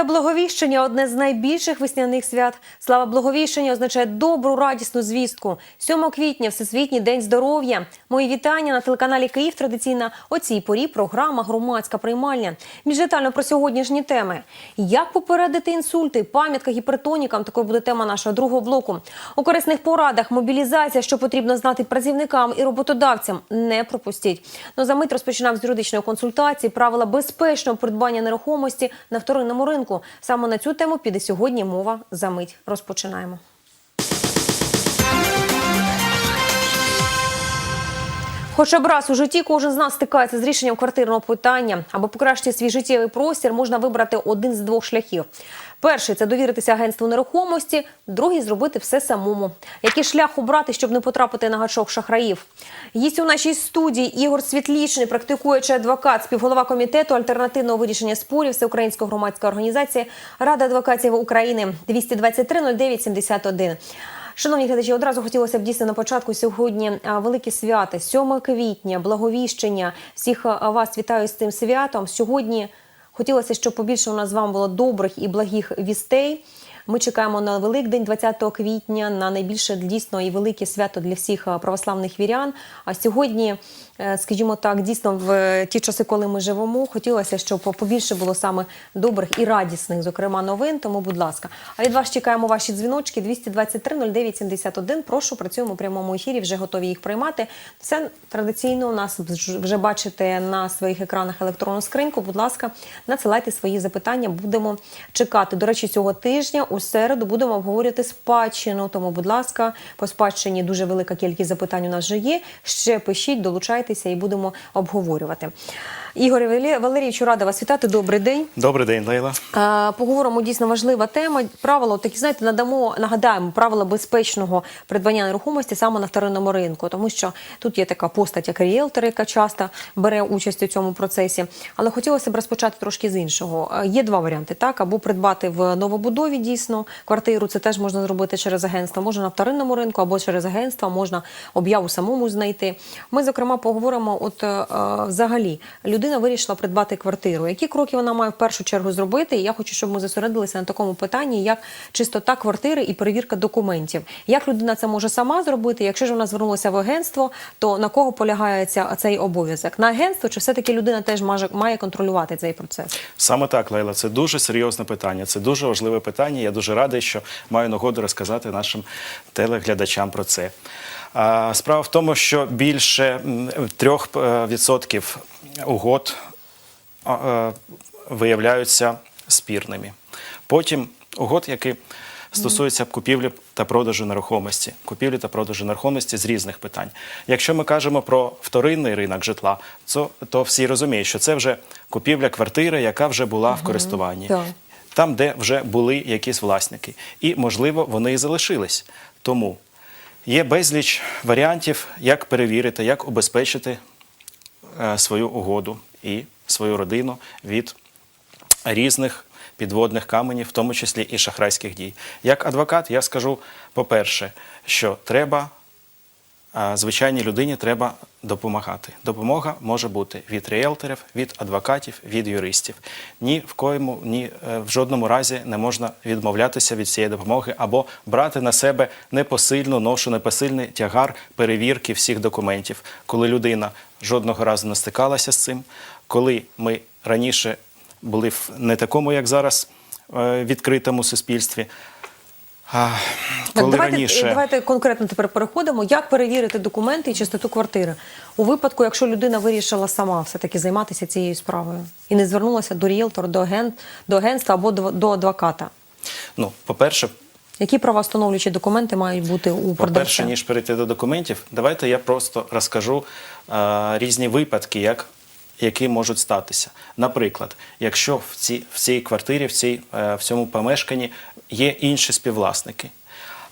Свято Благовіщення одне з найбільших весняних свят. Слава Благовіщення означає добру, радісну звістку. 7 квітня Всесвітній день здоров'я. Мої вітання на телеканалі Київ. Традиційна о цій порі програма Громадська приймальня. Більш детально про сьогоднішні теми. Як попередити інсульти, пам'ятка гіпертонікам. Такою буде тема нашого другого блоку. У корисних порадах мобілізація, що потрібно знати працівникам і роботодавцям. Не пропустіть. Ну за мить розпочинаємо з юридичної консультації. Правила безпечного придбання нерухомості на вторинному ринку. Саме на цю тему піде сьогодні мова за мить. Розпочинаємо. Хоча б раз у житті кожен з нас стикається з рішенням квартирного питання. Аби покращити свій життєвий простір, можна вибрати один з двох шляхів. Перший це довіритися агентству нерухомості, другий зробити все самому. Який шлях обрати, щоб не потрапити на гачок шахраїв? Єсть у нашій студії Ігор Світлічний, практикуючий адвокат, співголова комітету альтернативного вирішення спорів Всеукраїнської громадської організації Рада адвокатів України 223 09 71. Шановні глядачі, одразу хотілося б дійсно на початку сьогодні великі свята, 7 квітня, благовіщення. Всіх вас вітаю з цим святом. Сьогодні хотілося, щоб побільше у нас з вами було добрих і благих вістей. Ми чекаємо на Великдень 20 квітня, на найбільше дійсно і велике свято для всіх православних вірян. А сьогодні, е, скажімо так, дійсно в ті часи, коли ми живемо, хотілося, щоб побільше було саме добрих і радісних, зокрема, новин. Тому, будь ласка, а від вас чекаємо ваші дзвіночки 223 09 71. Прошу працюємо у прямому ефірі. Вже готові їх приймати. Це традиційно у нас вже бачите на своїх екранах електронну скриньку. Будь ласка, надсилайте свої запитання. Будемо чекати. До речі, цього тижня у середу будемо обговорювати спадщину. Тому, будь ласка, по спадщині дуже велика кількість запитань у нас вже є. Ще пишіть, долучайтеся і будемо обговорювати. Ігор Валерійовичу, рада вас вітати. Добрий день. Добрий день, Лейла. Е, Поговоримо дісно важлива тема. Правила, такі знаєте, надамо, нагадаємо правила безпечного придбання нерухомості саме на вторинному ринку, тому що тут є така постать, як ріелтор, яка часто бере участь у цьому процесі. Але хотілося б розпочати трошки з іншого. Е, Є два варіанти: так або придбати в новобудові дійсно квартиру. Це теж можна зробити через агентство. Можна на вторинному ринку або через агентство, можна об'яву самому знайти. Ми зокрема поговоримо, от е, взагалі людина вирішила придбати квартиру. Які кроки вона має в першу чергу зробити? І я хочу, щоб ми зосередилися на такому питанні, як чистота квартири і перевірка документів. Як людина це може сама зробити? Якщо ж вона звернулася в агентство, то на кого полягає цей обов'язок? На агентство чи все-таки людина теж має контролювати цей процес? Саме так, Лейла, це дуже серйозне питання. Це дуже важливе питання. Я дуже радий, що маю нагоду розказати нашим телеглядачам про це. Справа в тому, що більше м, трьох е, відсотків угод е, виявляються спірними. Потім угод, які стосуються купівлі та продажу нерухомості, купівлі та продажу нерухомості з різних питань. Якщо ми кажемо про вторинний ринок житла, то, то всі розуміють, що це вже купівля квартири, яка вже була в користуванні. Там, де вже були якісь власники, і можливо вони і залишились. Тому є безліч варіантів, як перевірити, як убезпечити е, свою угоду і свою родину від різних підводних каменів, в тому числі і шахрайських дій. Як адвокат, я скажу, по-перше, що треба. Звичайній людині треба допомагати. Допомога може бути від ріелторів, від адвокатів, від юристів. Ні в коєму, ні е, в жодному разі не можна відмовлятися від цієї допомоги або брати на себе непосильну ношу, непосильний тягар перевірки всіх документів, коли людина жодного разу не стикалася з цим, коли ми раніше були в не такому, як зараз, е, відкритому суспільстві. А, Так, давайте, раніше давайте конкретно тепер переходимо. Як перевірити документи і чистоту квартири у випадку, якщо людина вирішила сама все таки займатися цією справою і не звернулася до ріелтора, до агент, до агентства або до, до адвоката? ну, по-перше, Які правовстановлюючі документи мають бути у По-перше, ніж перейти до документів, давайте я просто розкажу е, різні випадки, як, які можуть статися. Наприклад, якщо в цій, в цій квартирі, в, цій, е, в цьому помешканні є інші співвласники,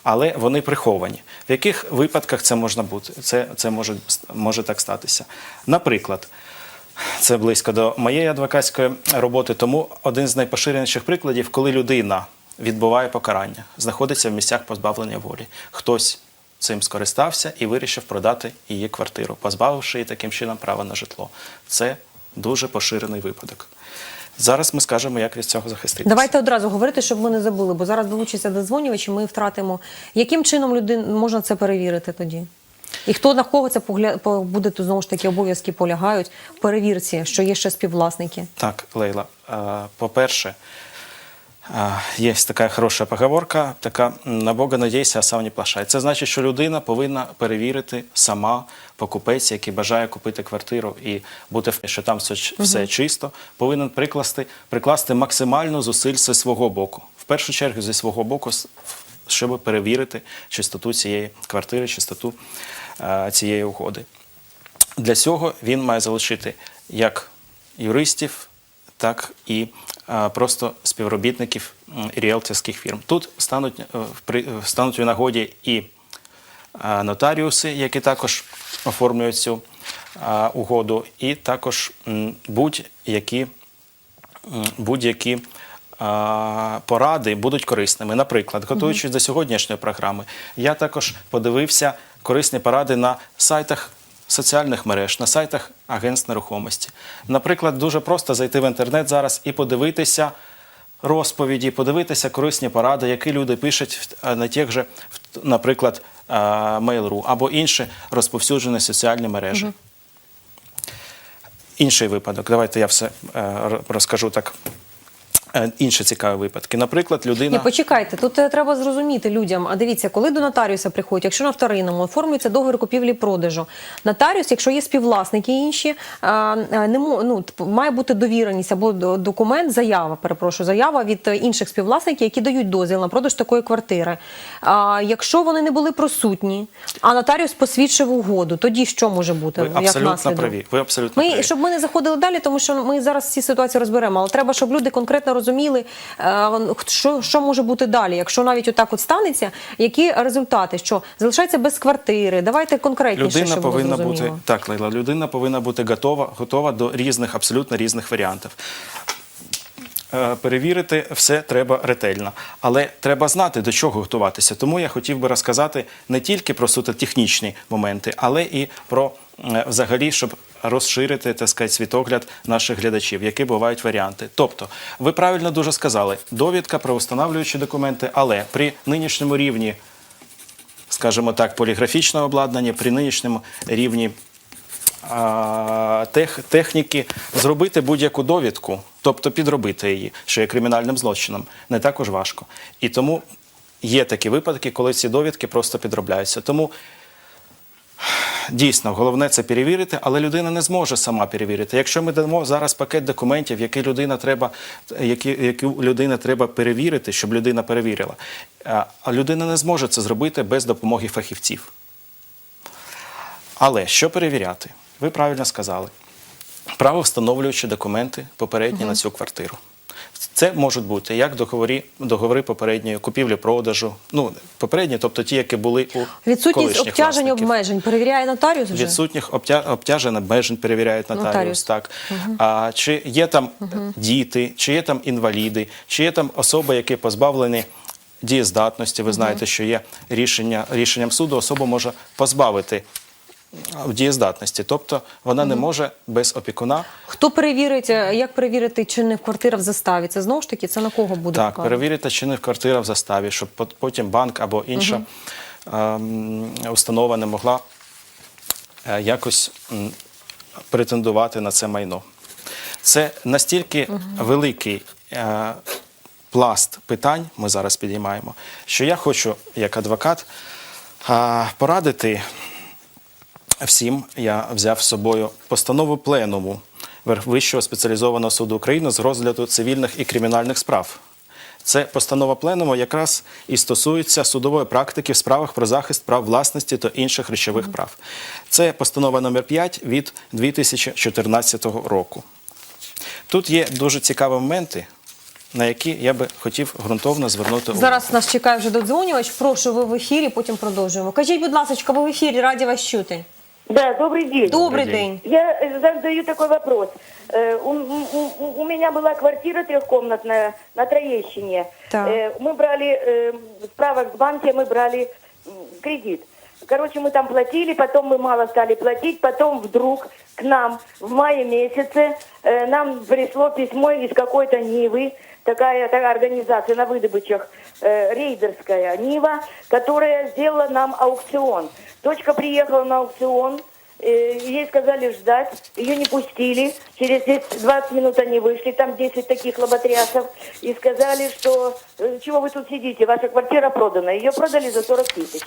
але вони приховані. В яких випадках це можна бути? Це, це може, може так статися. Наприклад, це близько до моєї адвокатської роботи. Тому один з найпоширеніших прикладів, коли людина відбуває покарання, знаходиться в місцях позбавлення волі. Хтось цим скористався і вирішив продати її квартиру, позбавивши її таким чином права на житло. Це дуже поширений випадок. Зараз ми скажемо, як від цього захиститися. Давайте одразу говорити, щоб ми не забули, бо зараз долучиться дозвонювач, і ми втратимо. Яким чином людин можна це перевірити тоді? І хто на кого це погля... по- буде то знову ж таки обов'язки полягають в перевірці, що є ще співвласники? Так, Лейла, е, по-перше, є така хороша поговорка, така на Бога надійся, а сам не плашай. Це значить, що людина повинна перевірити сама покупець, який бажає купити квартиру і бути що там все, все чисто, повинен прикласти, прикласти максимальну зусиль зі свого боку. В першу чергу зі свого боку, щоб перевірити чистоту цієї квартири, чистоту е, цієї угоди. Для цього він має залучити як юристів, так і просто співробітників ріелторських фірм. Тут стануть, е, е, стануть у нагоді і е, нотаріуси, які також оформлюють цю е, угоду, і також будь-які будь-які поради будуть корисними. Наприклад, готуючись до сьогоднішньої програми, я також подивився корисні поради на сайтах соціальних мереж, на сайтах агентств нерухомості. Наприклад, дуже просто зайти в інтернет зараз і подивитися розповіді, подивитися корисні поради, які люди пишуть на тих же, наприклад, а, Mail.ru або інші розповсюджені соціальні мережі. Інший випадок. Давайте я все е, розкажу так. Е, Інші цікаві випадки. Наприклад, людина. Ні, почекайте, тут е, треба зрозуміти людям. А дивіться, коли до нотаріуса приходять, якщо на вторинному оформлюється договір купівлі-продажу, нотаріус, якщо є співвласники інші, а, не ну, має бути довіреність або документ, заява, перепрошую, заява від е, інших співвласників, які дають дозвіл на продаж такої квартири. А якщо вони не були присутні, а нотаріус посвідчив угоду, тоді що може бути? Ви як абсолютно наслідок? праві. Ви абсолютно Ми, праві. щоб ми не заходили далі, тому що ми зараз ці ситуації розберемо. Але треба, щоб люди конкретно розуміли, е, що, що може бути далі. Якщо навіть отак от станеться, які результати, що залишається без квартири. Давайте конкретніше, Людина щоб повинна бути так, Лейла, людина повинна бути готова, готова до різних, абсолютно різних варіантів. Е, Перевірити все треба ретельно, але треба знати, до чого готуватися. Тому я хотів би розказати не тільки про суто технічні моменти, але і про е, взагалі, щоб розширити так сказати, світогляд наших глядачів, які бувають варіанти. Тобто, ви правильно дуже сказали, довідка про установлюючі документи, але при нинішньому рівні скажімо так, поліграфічного обладнання при нинішньому рівні тех, техніки зробити будь-яку довідку, тобто підробити її, що є кримінальним злочином, не також важко. І тому є такі випадки, коли ці довідки просто підробляються. Тому Дійсно, головне це перевірити, але людина не зможе сама перевірити. Якщо ми дамо зараз пакет документів, які людина треба, які, які людина треба перевірити, щоб людина перевірила, а людина не зможе це зробити без допомоги фахівців. Але що перевіряти? Ви правильно сказали. Правовстановлюючі документи попередні на цю квартиру. Це можуть бути як договори, договори попередньої купівлі-продажу, ну попередні, тобто ті, які були у Відсутність колишніх обтяжень власників. обмежень перевіряє нотаріус вже? Відсутніх обтя... обтяжень обмежень перевіряють нотаріус. Нотаріус. Так. А, чи є там діти, чи є там інваліди, чи є там особи, які позбавлені дієздатності. Ви знаєте, що є рішення, рішенням суду особу може позбавити а, дієздатності. Тобто вона не може без опікуна Хто перевірить, е, як перевірити, чи не квартира в заставі? Це знову ж таки, це на кого буде? Так, перевірити, чи не квартира в заставі, щоб потім банк або інша ем, установа не могла е, якось м, претендувати на це майно. Це настільки великий е, пласт питань ми зараз підіймаємо, що я хочу, як адвокат, порадити всім я взяв з собою постанову пленуму Вищого спеціалізованого суду України з розгляду цивільних і кримінальних справ. Це постанова пленуму якраз і стосується судової практики в справах про захист прав власності та інших речових прав. Це постанова номер 5 від 2014 року. Тут є дуже цікаві моменти, на які я би хотів ґрунтовно звернути увагу. Зараз нас чекає вже додзвонювач. Прошу, ви в ефірі, потім продовжуємо. Кажіть, будь ласка, ви в ефірі, раді вас чути. Да, добрый день. Добрий день. Я э, задаю такой вопрос. Э, У, у- у- меня была квартира трехкомнатная на Троещине. Так. Э, Мы брали, справок с банки мы брали кредит. Короче, мы там платили, потом мы мало стали платить, потом вдруг к нам в мае месяце э, нам пришло письмо из какой-то Нивы, такая, такая организация на выдобычах, э, рейдерская Нива, которая сделала нам аукцион. Дочка приехала на аукцион, э, ей сказали ждать, ее не пустили. Через 10 20 минут они вышли, там 10 таких лоботрясов, и сказали, что э, чего вы тут сидите, ваша квартира продана. Ее продали за 40 тысяч.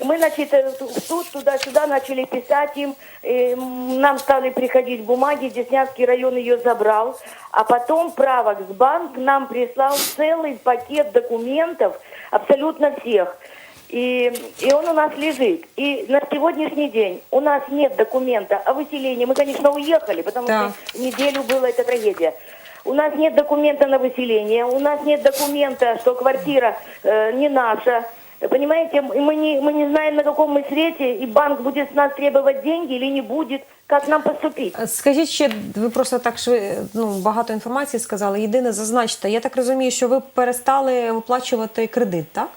Мы, значит, э, суд туда-сюда начали писать им, м, нам стали приходить бумаги, Деснянский район ее забрал, а потом правок с банк нам прислал целый пакет документов, абсолютно всех. И, и он у нас лежит. И на сегодняшний день у нас нет документа о выселении. Мы, конечно, уехали, потому Да. что неделю была эта трагедия. У нас нет документа на выселение, у нас нет документа, что квартира э, не наша. Понимаете, м- мы не, мы не знаем, на каком мы свете, и банк будет с нас требовать деньги или не будет. Как нам поступить? Скажіть ще, ви просто так шви, ну, багато інформації сказали. Єдине, зазначте, я так розумію, що ви перестали виплачувати кредит, так?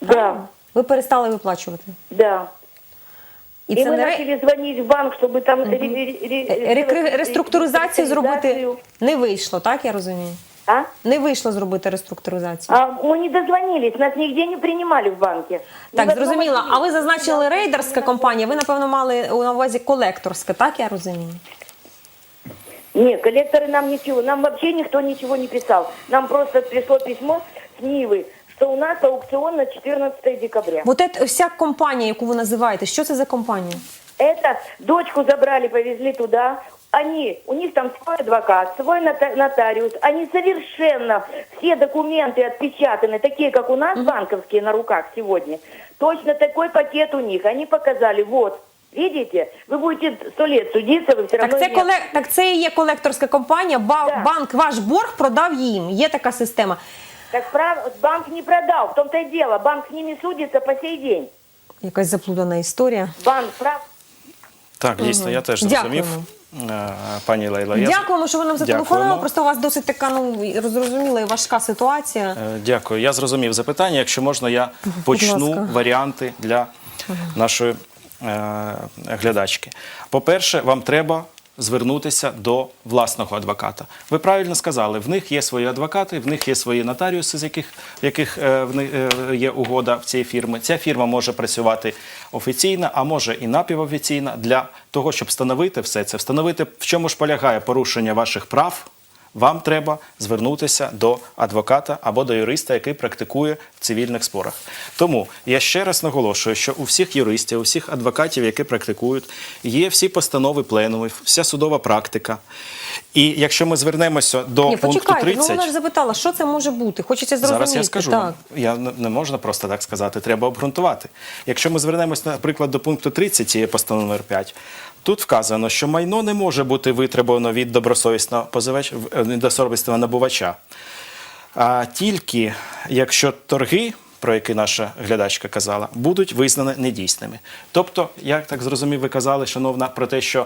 Да, Ви перестали виплачувати. да. І И це мы не ре- начали звонить в банк, чтобы там ре- ре- ре- ре- сделать реструктуризацію зробити реструктуризацию. не вийшло, так я розумію? А? Не вийшло зробити реструктуризацію. А мы не дозвонились, нас нигде не принимали в банке. Ни Так, в одном зрозуміло. А ви отделе. зазначили рейдерська компанія. Ви напевно мали на увазі колекторська, так я розумію? Нет, коллекторы нам ничего, нам вообще никто ничего не писал. Нам просто пришло письмо с Нивы, что у нас аукцион на 14 декабря. Вот це вся компанія, яку ви називаєте, що це за компанія? Это дочку забрали, повезли туда. Они, у них там свой адвокат, свой нота- нотариус. Они совершенно все документы отпечатаны, такие, как у нас банковские на руках сегодня. Точно такой пакет у них. Они показали, вот, видите, вы будете сто лет судиться, вы все равно Так це, не коле... так це і є колекторська компанія. Ба... Так. Банк ваш борг продав їм. Є така система. Так прав... банк не продал, в том-то и дело. Банк с ними судится по сей день. Якась заплутана історія. Банк прав... Так, дійсно, я теж Дякуємо. зрозумів, е, пані Лейла. Я- Дякуємо, що ви нам зателефонували. Просто у вас досить така ну розуміла і важка ситуація. Е, Дякую. Я зрозумів запитання. Якщо можна, я почну варіанти для нашої е, глядачки. По-перше, вам треба звернутися до власного адвоката. Ви правильно сказали, в них є свої адвокати, в них є свої нотаріуси, з яких, яких е, в них, е, є угода в цій фірми. Ця фірма може працювати офіційно, а може і напівофіційно для того, щоб встановити все це, встановити, в чому ж полягає порушення ваших прав вам треба звернутися до адвоката або до юриста, який практикує в цивільних спорах. Тому я ще раз наголошую, що у всіх юристів, у всіх адвокатів, які практикують, є всі постанови пленумів, вся судова практика. І якщо ми звернемося до Ні, пункту почекайте, 30, ну вона ж запитала, що це може бути. Хочеться зрозуміти. Зараз я скажу. Так. Я не можна просто так сказати, треба обґрунтувати. Якщо ми звернемось, наприклад, до пункту 30 цієї постанови номер 5, тут вказано, що майно не може бути витребувано від добросовісного позивач е, набувача. А тільки якщо торги, про які наша глядачка казала, будуть визнані недійсними. Тобто, я так зрозумів, ви казали, шановна, про те, що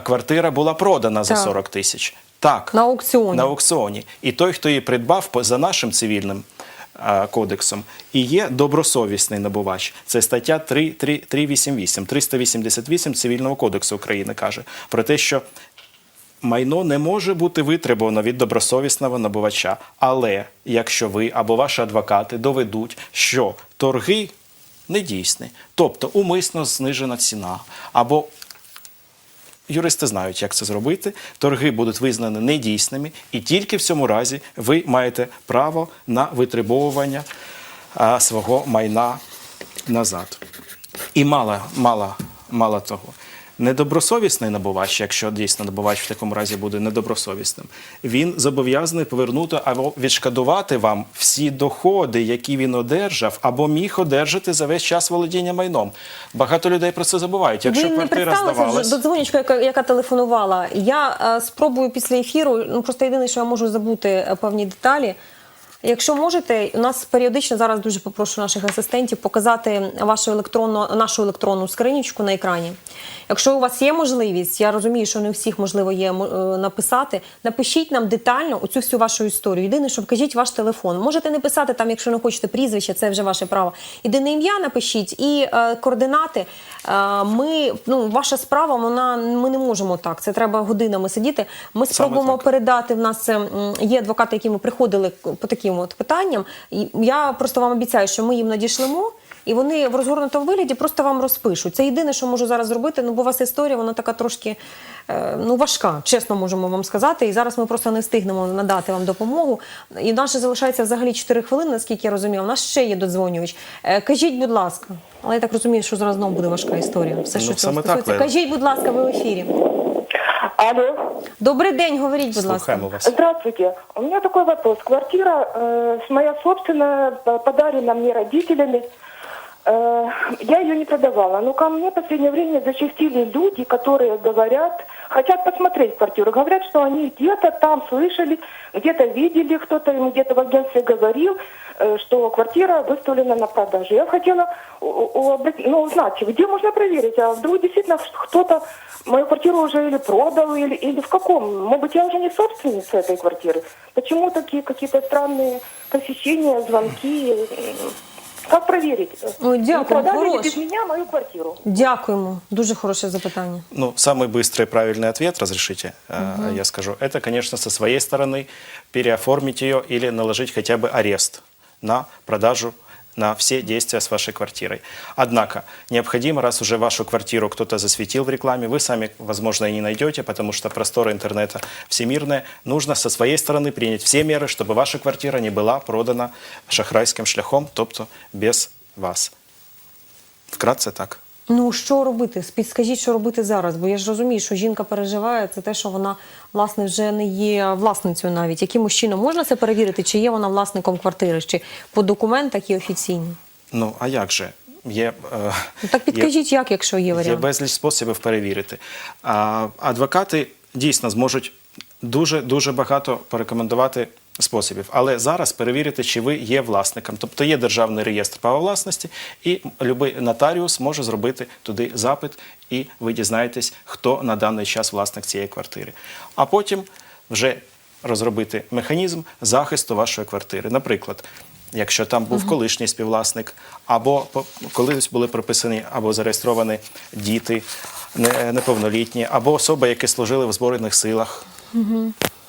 квартира була продана за Так. 40 тисяч. Так, На аукціоні. на аукціоні. І той, хто її придбав за нашим цивільним кодексом, і є добросовісний набувач. Це стаття 3, 3, 388, 388 Цивільного кодексу України каже про те, що майно не може бути витребувано від добросовісного набувача. Але якщо ви або ваші адвокати доведуть, що торги недійсні, тобто умисно знижена ціна, або Юристи знають, як це зробити. Торги будуть визнані недійсними, і тільки в цьому разі ви маєте право на витребовування свого майна назад. І мало, мало, мало того. Недобросовісний набувач, якщо дійсно набувач в такому разі буде недобросовісним, він зобов'язаний повернути або відшкодувати вам всі доходи, які він одержав, або міг одержати за весь час володіння майном. Багато людей про це забувають. Якщо Ви не квартира представилися здавалась, до дзвонічка, яка, яка телефонувала. Я е, спробую після ефіру. Ну просто єдине, що я можу забути е, певні деталі. Якщо можете, у нас періодично зараз дуже попрошу наших асистентів показати вашу електронну нашу електронну скринічку на екрані. Якщо у вас є можливість, я розумію, що не у всіх можливо є е, написати. Напишіть нам детально оцю всю вашу історію. Єдине, що вкажіть ваш телефон. Можете не писати там, якщо не хочете прізвище, це вже ваше право. Єдине ім'я напишіть і е, координати. Е, ми ну ваша справа, вона ми не можемо так. Це треба годинами сидіти. Ми спробуємо передати. В нас є адвокати, які ми приходили по таким от питанням. І я просто вам обіцяю, що ми їм надішлемо. І вони в розгорнутому вигляді просто вам розпишуть. Це єдине, що можу зараз зробити. Ну, бо у вас історія, вона така трошки е, ну, важка, чесно можемо вам сказати. І зараз ми просто не встигнемо надати вам допомогу. І в нас залишається взагалі 4 хвилини, наскільки я розумію. У нас ще є додзвонювач. Е, кажіть, будь ласка, але я так розумію, що зараз знову буде важка історія. Все, що Ну, цього саме так, стосується. Кажіть, будь ласка, ви в ефірі. Алло. Добрий день, говоріть, будь ласка. Слухаємо вас. Здравствуйте. У меня такой вопрос. Квартира э, с моя собственная, п- подарена мне родителями. Э, я ее не продавала, но ко мне в последнее время зачастили люди, которые говорят, хотят посмотреть квартиру, говорят, что они где-то там слышали, где-то видели, кто-то им где-то в агентстве говорил, э, что квартира выставлена на продажу. Я хотела у- у- обрати- ну, узнать, где можно проверить, а вдруг действительно кто-то мою квартиру уже или продал, или, или в каком? Может быть, я уже не собственница этой квартиры? Почему такие какие-то странные посещения, звонки? М, Как проверить? Ой, Не дякую, продали ли хорош. без меня мою квартиру? Дякуємо. Дуже хороше запитання. Ну, самый быстрый и правильный ответ, разрешите, э, я скажу, это, конечно, со своей стороны переоформить ее или наложить хотя бы арест на продажу на все действия с вашей квартирой. Однако, необходимо, раз уже вашу квартиру кто-то засветил в рекламе, вы сами, возможно, и не найдете, потому что просторы интернета всемирные, нужно со своей стороны принять все меры, чтобы ваша квартира не была продана шахрайским шляхом, тобто без вас. Вкратце так. Ну що робити? Підскажіть, що робити зараз? Бо я ж розумію, що жінка переживає це те, що вона власне вже не є власницею навіть. Якимось чином можна це перевірити, чи є вона власником квартири, чи по документах є офіційні? Ну, а як же? Є, е, Ну так підкажіть, як, якщо є є, є безліч способів перевірити. А, адвокати дійсно зможуть дуже дуже багато порекомендувати способів. Але зараз перевірити, чи ви є власником. Тобто є державний реєстр права власності, і будь-який нотаріус може зробити туди запит, і ви дізнаєтесь, хто на даний час власник цієї квартири. А потім вже розробити механізм захисту вашої квартири. Наприклад, якщо там був колишній співвласник, або колись були прописані або зареєстровані діти неповнолітні, або особи, які служили в Збройних силах.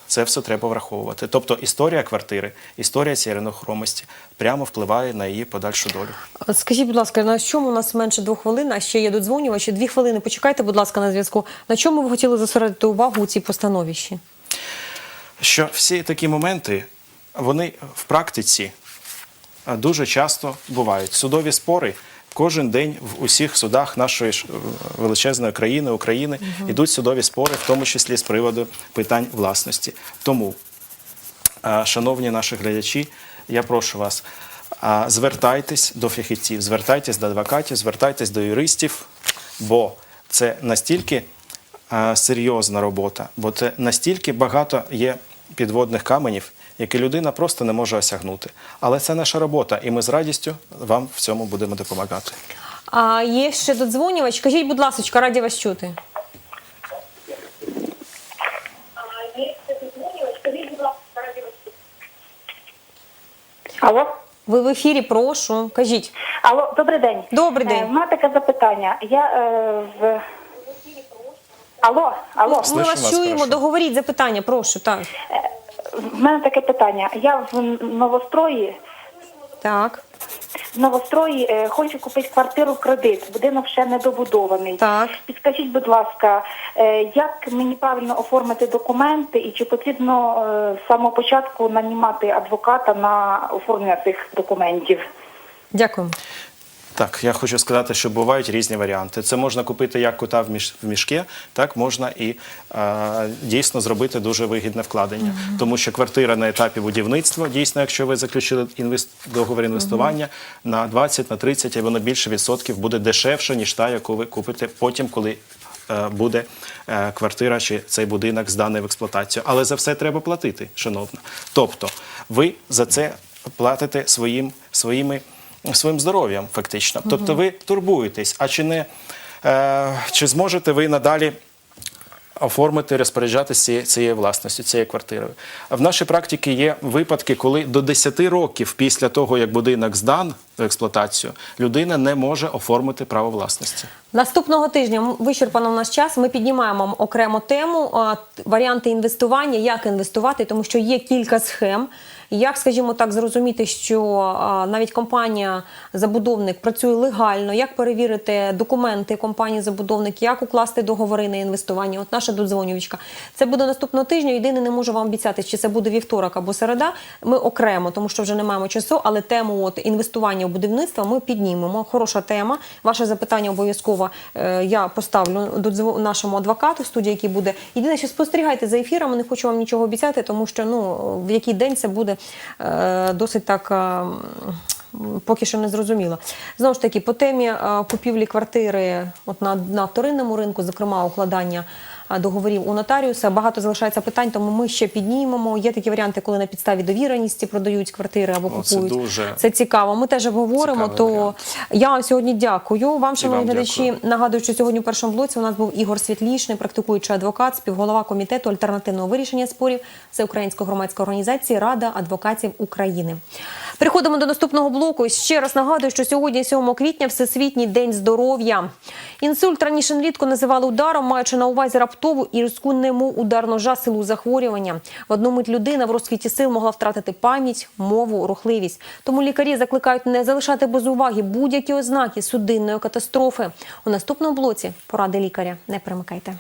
Це все треба враховувати. Тобто історія квартири, історія цієї нерухомості прямо впливає на її подальшу долю. Скажіть, будь ласка, на чому у нас менше двох хвилин, а ще є додзвонювачі? Дві хвилини. Почекайте, будь ласка, на зв'язку. На чому ви хотіли зосередити увагу у цій постанові ще? що всі такі моменти, вони в практиці дуже часто бувають. Судові спори кожен день в усіх судах нашої величезної країни, України, йдуть судові спори, в тому числі з приводу питань власності. Тому, шановні наші глядачі, я прошу вас. Звертайтесь до фахівців, звертайтесь до адвокатів, звертайтесь до юристів, бо це настільки серйозна робота, бо це настільки багато є підводних каменів, які людина просто не може осягнути. Але це наша робота, і ми з радістю вам в цьому будемо допомагати. А є ще додзвонювач. Кажіть, будь ласка, раді вас чути. Алло? Ви в ефірі, прошу. Кажіть. Алло, добрий день. Добрий день. Е, мене таке запитання. Я е, в... Алло, алло. Ми вас вас, чуємо, договоріть запитання, прошу. Так. В мене таке питання. Я в новострої Так. В новострої е, хочу купити квартиру в кредит. Будинок ще не добудований. Так. Підскажіть, будь ласка, е, як мені правильно оформити документи і чи потрібно е, з самого початку нанімати адвоката на оформлення цих документів? Дякуємо. Так, я хочу сказати, що бувають різні варіанти. Це можна купити як кота в міш- в мішки, так можна і е, дійсно зробити дуже вигідне вкладення. Тому що квартира на етапі будівництва, дійсно, якщо ви заключили інвест... договір інвестування на 20, на 30, і воно більше відсотків буде дешевше, ніж та, яку ви купите потім, коли е, буде е, квартира чи цей будинок зданий в експлуатацію. Але за все треба платити, шановна. Тобто, ви за це платите своїм, своїми, своїм здоров'ям, фактично. Тобто, ви турбуєтесь, а чи не е, чи зможете ви надалі оформити, розпоряджатися цією, власністю, цією квартирою. В нашій практиці є випадки, коли до 10 років після того, як будинок здан експлуатацію, людина не може оформити право власності. Наступного тижня вичерпано в нас час. Ми піднімаємо окрему тему варіанти інвестування, як інвестувати, тому що є кілька схем. Як, скажімо так, зрозуміти, що навіть компанія забудовник працює легально, як перевірити документи компанії забудовник, як укласти договори на інвестування? От наша додзвонювачка. Це буде наступного тижня. Єдине, не можу вам обіцяти, чи це буде вівторок або середа. Ми окремо, тому що вже не маємо часу, але тему от інвестування в будівництво ми піднімемо. Хороша тема. Ваше запитання обов'язково е, я поставлю до нашому адвокату в студії, який буде. Єдине, що спостерігайте за ефірами, не хочу вам нічого обіцяти, тому що ну в який день це буде е, досить так. е, Поки що не зрозуміло. Знову ж таки, по темі купівлі квартири от на, на вторинному ринку, зокрема укладання договорів у нотаріуса, багато залишається питань, тому ми ще піднімемо. Є такі варіанти, коли на підставі довіреності продають квартири або О, це купують. дуже Це цікаво. Ми теж обговоримо. То варіант. я вам сьогодні дякую. Вам, шановні глядачі, нагадую, що сьогодні в першому блоці у нас був Ігор Світлішний, практикуючий адвокат, співголова комітету альтернативного вирішення спорів Всеукраїнської громадської організації Рада адвокатів України. Переходимо до наступного блоку. Ще раз нагадую, що сьогодні, 7 квітня, Всесвітній день здоров'я. Інсульт раніше нерідко називали ударом, маючи на увазі раптову і різку нему удар ножа силу захворювання. В одну мить людина в розквіті сил могла втратити пам'ять, мову, рухливість. Тому лікарі закликають не залишати без уваги будь-які ознаки судинної катастрофи. У наступному блоці поради лікаря. Не перемикайте.